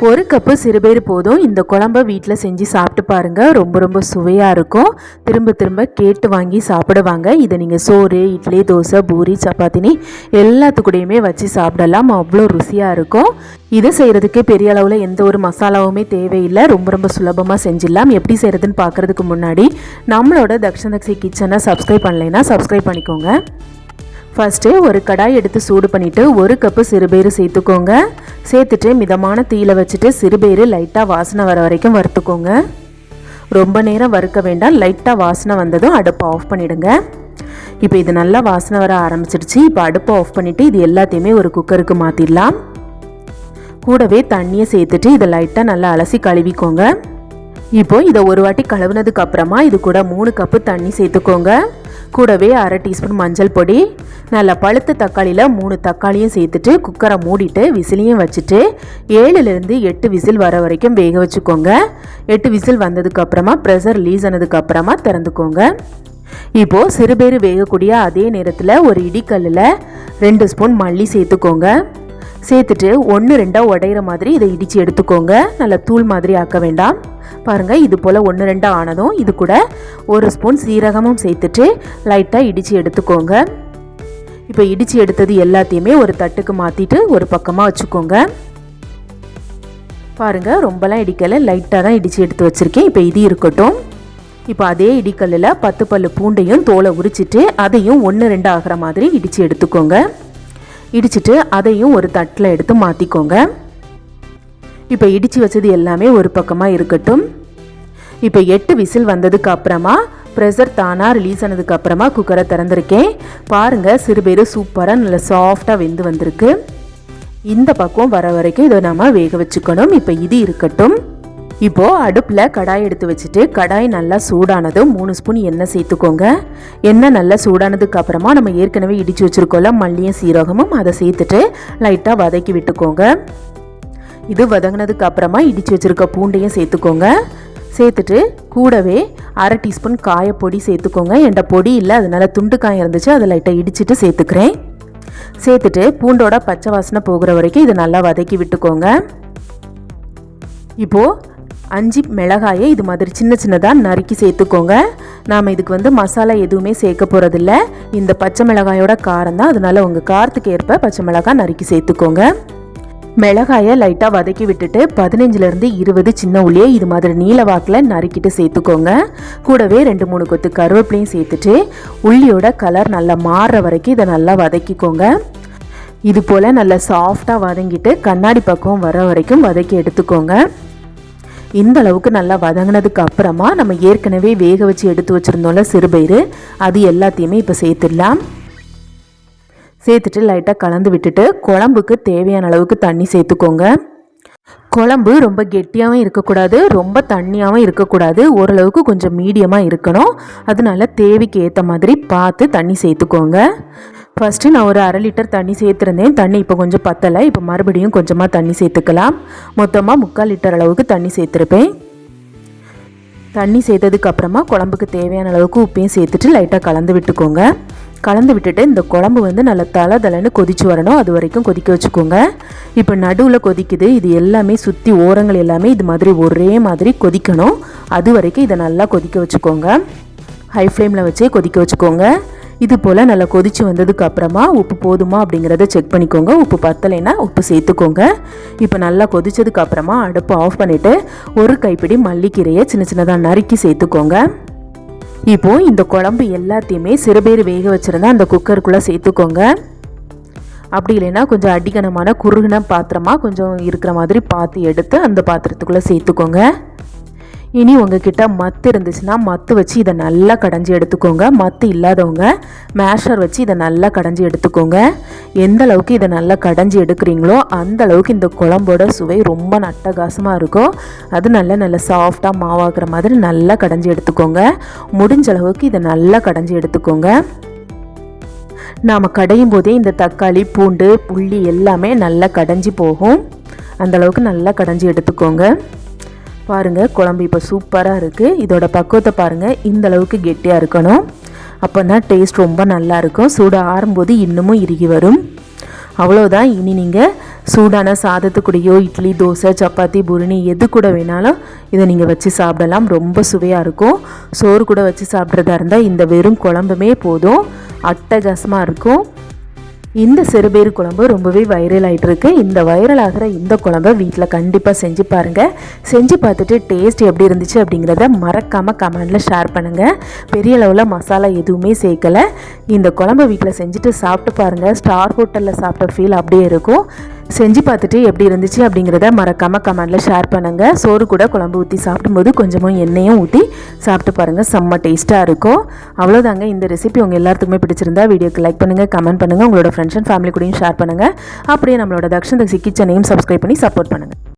ஒரு கப்பு சிறுபேர் போதும். இந்த குழம்ப வீட்டில் செஞ்சு சாப்பிட்டு பாருங்கள் ரொம்ப ரொம்ப சுவையாக இருக்கும். திரும்ப திரும்ப கேட்டு வாங்கி சாப்பிடுவாங்க. இதை நீங்கள் சோறு இட்லி தோசை பூரி சப்பாத்தினி எல்லாத்துக்கூடையுமே வச்சு சாப்பிடலாம். அவ்வளோ ருசியாக இருக்கும். இதை செய்கிறதுக்கு பெரிய அளவில் எந்த ஒரு மசாலாவுமே தேவையில்லை. ரொம்ப ரொம்ப சுலபமாக செஞ்சிடலாம். எப்படி செய்கிறதுன்னு பார்க்குறதுக்கு முன்னாடி நம்மளோட தக்ஷணதக்ஷி கிச்சனை சப்ஸ்கிரைப் பண்ணலைன்னா சப்ஸ்கிரைப் பண்ணிக்கோங்க. ஃபஸ்ட்டு ஒரு கடாய் எடுத்து சூடு பண்ணிவிட்டு ஒரு கப்பு சிறுபயிறு சேர்த்துக்கோங்க. சேர்த்துட்டு மிதமான தீயில வச்சுட்டு சிறுபயிறு லைட்டாக வாசனை வர வரைக்கும் வறுத்துக்கோங்க. ரொம்ப நேரம் வறுக்க வேண்டாம். லைட்டாக வாசனை வந்ததும் அடுப்பை ஆஃப் பண்ணிவிடுங்க இப்போ இது நல்லா வாசனை வர ஆரம்பிச்சிடுச்சு. இப்போ அடுப்பை ஆஃப் பண்ணிவிட்டு இது எல்லாத்தையுமே ஒரு குக்கருக்கு மாற்றிடலாம் கூடவே தண்ணியை சேர்த்துட்டு இதை லைட்டாக நல்லா அலசி கழுவிக்கோங்க. இப்போது இதை ஒரு வாட்டி கழுவுனதுக்கு அப்புறமா இது கூட மூணு கப்பு தண்ணி சேர்த்துக்கோங்க. கூடவே அரை டீஸ்பூன் மஞ்சள் பொடி நல்லா பழுத்த தக்காளியில் மூணு தக்காளியும் சேர்த்துட்டு குக்கரை மூடிட்டு விசிலையும் வச்சுட்டு ஏழுலேருந்து எட்டு விசில் வர வரைக்கும் வேக வச்சுக்கோங்க. எட்டு விசில் வந்ததுக்கப்புறமா ப்ரெஷர் ரிலீஸ் ஆனதுக்கப்புறமா திறந்துக்கோங்க. இப்போது சிறுபேர் வேகக்கூடிய அதே நேரத்தில் ஒரு இடிக்கல்லில் ரெண்டு ஸ்பூன் மல்லி சேர்த்துக்கோங்க. சேர்த்துட்டு ஒன்று ரெண்டாக உடையிற மாதிரி இதை இடித்து எடுத்துக்கோங்க. நல்லா தூள் மாதிரி ஆக்க வேண்டாம். பாருங்கள் இது போல் ஒன்று ரெண்டாக ஆனதும் இது கூட ஒரு ஸ்பூன் சீரகமும் சேர்த்துட்டு லைட்டாக இடித்து எடுத்துக்கோங்க. இப்போ இடித்து எடுத்தது எல்லாத்தையுமே ஒரு தட்டுக்கு மாற்றிட்டு ஒரு பக்கமாக வச்சுக்கோங்க. பாருங்கள் ரொம்பலாம் இடிக்கலை. லைட்டாக தான் இடித்து எடுத்து வச்சுருக்கேன். இப்போ இது இருக்கட்டும். இப்போ அதே இடிக்கல்லில் பத்து பல்லு பூண்டையும் தோலை உரிச்சிட்டு அதையும் ஒன்று ரெண்டு ஆகிற மாதிரி இடித்து எடுத்துக்கோங்க. இடிச்சிட்டு அதையும் ஒரு தட்டில் எடுத்து மாற்றிக்கோங்க இப்போ இடித்து வச்சது எல்லாமே ஒரு பக்கமாக இருக்கட்டும். இப்போ எட்டு விசில் வந்ததுக்கு அப்புறமா ப்ரெஷர் தானாக ரிலீஸ் ஆனதுக்கு அப்புறமா குக்கரை திறந்துருக்கேன். பாருங்கள் சிறுபேர் சூப்பராக நல்லா சாஃப்டாக வெந்து வந்திருக்கு. இந்த பக்கம் வர வரைக்கும் இதை நம்ம வேக வச்சுக்கணும். இப்போ இது இருக்கட்டும். இப்போது அடுப்பில் கடாய் எடுத்து வச்சுட்டு கடாய் நல்லா சூடானதும் மூணு ஸ்பூன் எண்ணெய் சேர்த்துக்கோங்க. எண்ணெய் நல்லா சூடானதுக்கு அப்புறமா நம்ம ஏற்கனவே இடித்து வச்சுருக்கோம்ல மல்லியும் சீரகமும் அதை சேர்த்துட்டு லைட்டாக வதக்கி விட்டுக்கோங்க. இது வதங்கினதுக்கு அப்புறமா இடித்து வச்சுருக்க பூண்டையும் சேர்த்துக்கோங்க. சேர்த்துட்டு கூடவே அரை டீஸ்பூன் காயப்பொடி சேர்த்துக்கோங்க. என்கிட்ட பொடி இல்லை அதனால துண்டு காயம் இருந்துச்சு அதை லைட்டாக இடிச்சிட்டு சேர்த்துக்கிறேன். சேர்த்துட்டு பூண்டோட பச்சை வாசனை போகிற வரைக்கும் இதை நல்லா வதக்கி விட்டுக்கோங்க. இப்போது அஞ்சு மிளகாயை இது மாதிரி சின்ன சின்னதாக நறுக்கி சேர்த்துக்கோங்க. நாம் இதுக்கு வந்து மசாலா எதுவுமே சேர்க்க போகிறதில்ல இந்த பச்சை மிளகாயோட காரம் தான். அதனால் உங்கள் காரத்துக்கு ஏற்ப பச்சை மிளகாய் நறுக்கி சேர்த்துக்கோங்க. மிளகாயை லைட்டாக வதக்கி விட்டுட்டு பதினஞ்சுலேருந்து இருபது சின்ன உள்ளியை இது மாதிரி நீல வாக்கில் நறுக்கிட்டு சேர்த்துக்கோங்க. கூடவே ரெண்டு மூணு கொத்து கருவேப்பிலையும் சேர்த்துட்டு உள்ளியோட கலர் நல்லா மாறுற வரைக்கும் இதை நல்லா வதக்கிக்கோங்க. இது போல் நல்லா சாஃப்டாக வதங்கிட்டு கண்ணாடி பக்கம் வர வரைக்கும் வதக்கி எடுத்துக்கோங்க. இந்த அளவுக்கு நல்லா வதங்கினதுக்கு அப்புறமா நம்ம ஏற்கனவே வேக வச்சு எடுத்து வச்சுருந்தோம்ல சிறுபயிறு அது எல்லாத்தையுமே இப்போ சேர்த்துடலாம். சேர்த்துட்டு லைட்டாக கலந்து விட்டுட்டு குழம்புக்கு தேவையான அளவுக்கு தண்ணி சேர்த்துக்கோங்க. குழம்பு ரொம்ப கெட்டியாகவும் இருக்கக்கூடாது ரொம்ப தண்ணியாகவும் இருக்கக்கூடாது ஓரளவுக்கு கொஞ்சம் மீடியமாக இருக்கணும். அதனால தேவைக்கு ஏற்ற மாதிரி பார்த்து தண்ணி சேர்த்துக்கோங்க. ஃபஸ்ட்டு நான் ஒரு அரை லிட்டர் தண்ணி சேர்த்துருந்தேன். தண்ணி இப்போ கொஞ்சம் பத்தலை. இப்போ மறுபடியும் கொஞ்சமாக தண்ணி சேர்த்துக்கலாம். மொத்தமாக முக்கால் லிட்டர் அளவுக்கு தண்ணி சேர்த்துருப்பேன். தண்ணி சேர்த்ததுக்கப்புறமா குழம்புக்கு தேவையான அளவுக்கு உப்பையும் சேர்த்துட்டு லைட்டாக கலந்து விட்டுக்கோங்க. கலந்து விட்டுட்டு இந்த குழம்பு வந்து நல்லா தலை தலைன்னு கொதிச்சு வரணும். அது வரைக்கும் கொதிக்க வச்சுக்கோங்க. இப்போ நடுவில் கொதிக்குது. இது எல்லாமே சுற்றி ஓரங்கள் எல்லாமே இது மாதிரி ஒரே மாதிரி கொதிக்கணும். அது வரைக்கும் இதை நல்லா கொதிக்க வச்சுக்கோங்க. ஹை ஃப்ளேமில் வச்சே கொதிக்க வச்சுக்கோங்க. இது போல் நல்லா கொதிச்சு வந்ததுக்கு அப்புறமா உப்பு போதுமா அப்படிங்கிறத செக் பண்ணிக்கோங்க. உப்பு பத்தலைன்னா உப்பு சேர்த்துக்கோங்க. இப்போ நல்லா கொதிச்சதுக்கு அப்புறமா அடுப்பை ஆஃப் பண்ணிவிட்டு ஒரு கைப்பிடி மல்லிக்கீரையை சின்ன சின்னதாக நறுக்கி சேர்த்துக்கோங்க. இப்போது இந்த குழம்பு எல்லாத்தையுமே சிறுபேர் வேக வச்சுருந்தா அந்த குக்கருக்குள்ளே சேர்த்துக்கோங்க. அப்படி இல்லைன்னா கொஞ்சம் அடிக்கனமான குறுகின பாத்திரமாக கொஞ்சம் இருக்கிற மாதிரி பார்த்து எடுத்து அந்த பாத்திரத்துக்குள்ளே சேர்த்துக்கோங்க. இனி உங்ககிட்ட மத்து இருந்துச்சுன்னா மத்து வச்சு இதை நல்லா கடைஞ்சி எடுத்துக்கோங்க. மத்து இல்லாதவங்க மேஷர் வச்சு இதை நல்லா கடைஞ்சி எடுத்துக்கோங்க. எந்த அளவுக்கு இதை நல்லா கடைஞ்சி எடுக்கிறீங்களோ அந்த அளவுக்கு இந்த குழம்போட சுவை ரொம்ப நட்டகாசமாக இருக்கும். அது நல்லா நல்லா சாஃப்டாக மாவாக்குற மாதிரி நல்லா கடைஞ்சி எடுத்துக்கோங்க. முடிஞ்ச அளவுக்கு இதை நல்லா கடைஞ்சி எடுத்துக்கோங்க. நாம் கடையும் போதே இந்த தக்காளி பூண்டு புள்ளி எல்லாமே நல்லா கடைஞ்சி போகும். அந்தளவுக்கு நல்லா கடைஞ்சி எடுத்துக்கோங்க. பாருங்கள் குழம்பு இப்போ சூப்பராக இருக்குது இதோட பக்குவத்தை பாருங்கள் இந்த அளவுக்கு கெட்டியாக இருக்கணும். அப்போ தான் டேஸ்ட் ரொம்ப நல்லா இருக்கும். சூடு ஆறும்போது இன்னமும் இறுகி வரும். அவ்வளோதான் இனி நீங்கள் சூடான சாதத்துக்குடையோ இட்லி தோசை சப்பாத்தி புருணி எது கூட வேணாலும் இதை நீங்கள் வச்சு சாப்பிடலாம். ரொம்ப சுவையாக இருக்கும். சோறு கூட வச்சு சாப்பிட்றதா இருந்தால் இந்த வெறும் குழம்புமே போதும். அட்டகாசமாக இருக்கும். இந்த சிறுபேறு குழம்பு ரொம்பவே வைரல் ஆயிட்டு இருக்கு இந்த வைரல் ஆகிற இந்த குழம்பை வீட்டில் கண்டிப்பாக செஞ்சு பாருங்கள் செஞ்சு பார்த்துட்டு டேஸ்ட் எப்படி இருந்துச்சு அப்படிங்கிறத மறக்காமல் கமெண்டில் ஷேர் பண்ணுங்கள் பெரிய அளவில் மசாலா எதுவுமே சேர்க்கலை. இந்த குழம்பு வீட்டில் செஞ்சுட்டு சாப்பிட்டு பாருங்கள் ஸ்டார் ஹோட்டலில் சாப்பிட்ட ஃபீல் அப்படியே இருக்கும். செஞ்சு பார்த்துட்டு எப்படி இருந்துச்சு அப்படிங்கிறத மறக்காமல் கமெண்டில் ஷேர் பண்ணுங்கள் சோறு கூட குழம்பு ஊற்றி சாப்பிடும்போது கொஞ்சமாக எண்ணெயும் ஊற்றி சாப்பிட்டு பாருங்கள் செம்ம டேஸ்ட்டாக இருக்கும். அவ்வளோதாங்க இந்த ரெசிபி உங்கள் எல்லாத்துக்குமே பிடிச்சிருந்தா வீடியோக்கு லைக் பண்ணுங்கள் கமெண்ட் பண்ணுங்கள் உங்களோட ஃப்ரெண்ட்ஸ் அண்ட் ஃபேமிலி கூடயும் ஷேர் பண்ணுங்கள் அப்படியே நம்மளோட தக்ஷன் தக்ஷி கிச்சனையும் சப்ஸ்கிரைப் பண்ணி சப்போர்ட் பண்ணுங்கள்